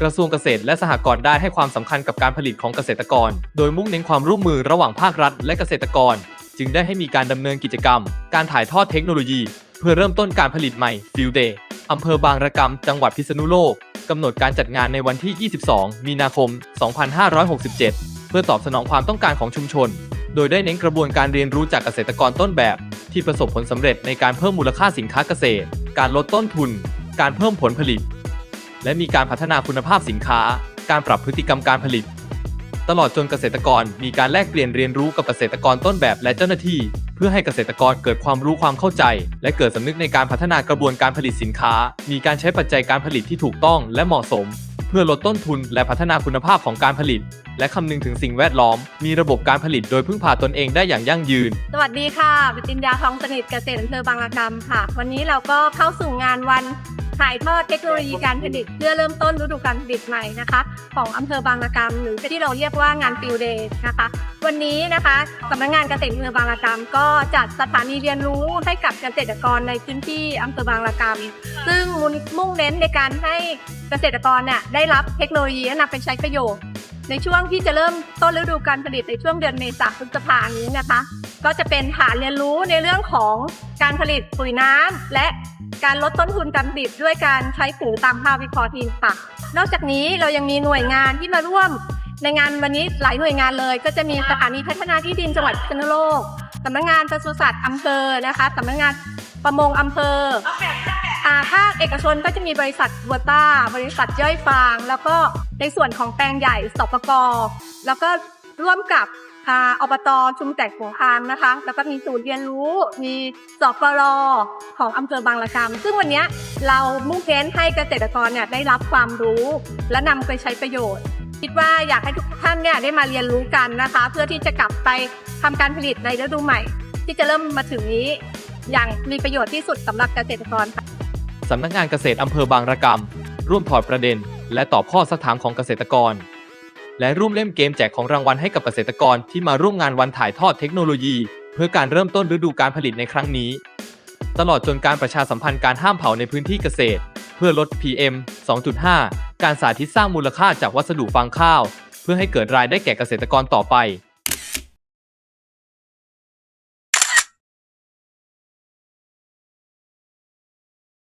กระทรวงเกษตรและสหกรณ์ได้ให้ความสำคัญกับการผลิตของเกษตรกร โดยมุ่งเน้นความร่วมมือระหว่างภาครัฐ และเกษตรกร จึงได้ให้มีการดำเนินกิจกรรม การถ่ายทอดเทคโนโลยี เพื่อเริ่มต้นการผลิตใหม่ Field Day อำเภอบางระกำจังหวัดพิษณุโลกกำหนดการจัดงานในวันที่ 22 มีนาคม 2567 เพื่อตอบสนองความต้องการของชุมชน โดยได้เน้นกระบวนการเรียนรู้จากเกษตรกรต้นแบบ ที่ประสบผลสำเร็จในการเพิ่มมูลค่าสินค้าเกษตร การลดต้นทุน การเพิ่มผลผลิต และมีการพัฒนาคุณภาพสินค้า การปรับพฤติกรรมการผลิต ตลอดจนเกษตรกรมีการแลกเปลี่ยนเรียนรู้กับเกษตรกรต้นแบบและเจ้าหน้าที่ เพื่อให้เกษตรกรเกิดความรู้ความเข้าใจ และเกิดสำนึกในการพัฒนากระบวนการผลิตสินค้า มีการใช้ปัจจัยการผลิตที่ถูกต้องและเหมาะสม เพื่อลดต้นทุนและพัฒนาคุณภาพของการผลิต และคำนึงถึงสิ่งแวดล้อม มีระบบการผลิตโดยพึ่งพาตนเองได้อย่างยั่งยืน สวัสดีค่ะปิติญญาทองสนิทเกษตรอำเภอบางระกำค่ะ วันนี้เราก็เข้าสู่งานวัน ถ่ายทอดเทคโนโลยีการผลิตเพื่อเริ่มต้นฤดูการผลิตใหม่นะคะของอำเภอบางระกำหรือที่เราเรียกว่างานฟิลเดย์นะคะ วันนี้นะคะสำนักงานเกษตรอำเภอบางระกำก็จัดสถานีเรียนรู้ให้กับเกษตรกรในพื้นที่อำเภอบางระกำซึ่งมุ่งเน้นในการให้เกษตรกรเนี่ยได้รับเทคโนโลยีและนำไปใช้ประโยชน์ในช่วงที่จะเริ่มต้นฤดูการผลิตในช่วงเดือนเมษายนพฤษภานี้นะคะ ก็จะเป็นฐานเรียนรู้ในเรื่องของการผลิตปุ๋ยน้ำและ การลดต้นทุนการผลิตด้วยการใช้ปุ๋ยตามภาพวิเคราะห์ดินค่ะ นอกจากนี้เรายังมีหน่วยงานที่มาร่วมในงานวันนี้หลายหน่วยงานเลย ก็จะมีสถานีพัฒนาที่ดินจังหวัดพิษณุโลกสำนักงานปศุสัตว์อำเภอนะคะสำนักงานประมงอำเภอาภาคเอกชนก็จะมีบริษัทวัวต้า บริษัทย่อยฟาง แล้วก็ในส่วนของแปลงใหญ่สปกแล้วก็ร่วมกับ อ่าอบตชุมแตกหัวพานนะคะ แล้วก็มีศูนย์เรียนรู้ มีสปรอของอำเภอบางละกำซึ่งวันนี้เรามุ่งเน้นให้เกษตรกรเนี่ยได้รับความรู้และนำไปใช้ประโยชน์ คิดว่าอยากให้ทุกท่านเนี่ยได้มาเรียนรู้กันนะคะ เพื่อที่จะกลับไปทำการผลิตในฤดูใหม่ ที่จะเริ่มมาถึงนี้ อย่างมีประโยชน์ที่สุดสำหรับเกษตรกรค่ะสำนักงานเกษตรอำเภอบางระกำร่วมถอดประเด็น และตอบข้อสักถามของเกษตรกร และร่วมเล่นเกมแจกของรางวัลให้กับเกษตรกรที่มาร่วมงานวันถ่ายทอดเทคโนโลยี เพื่อการเริ่มต้นฤดูการผลิตในครั้งนี้ ตลอดจนการประชาสัมพันธ์การห้ามเผาในพื้นที่เกษตร เพื่อลด PM 2.5 การสาธิตสร้างมูลค่าจากวัสดุฟางข้าว เพื่อให้เกิดรายได้แก่เกษตรกรต่อไป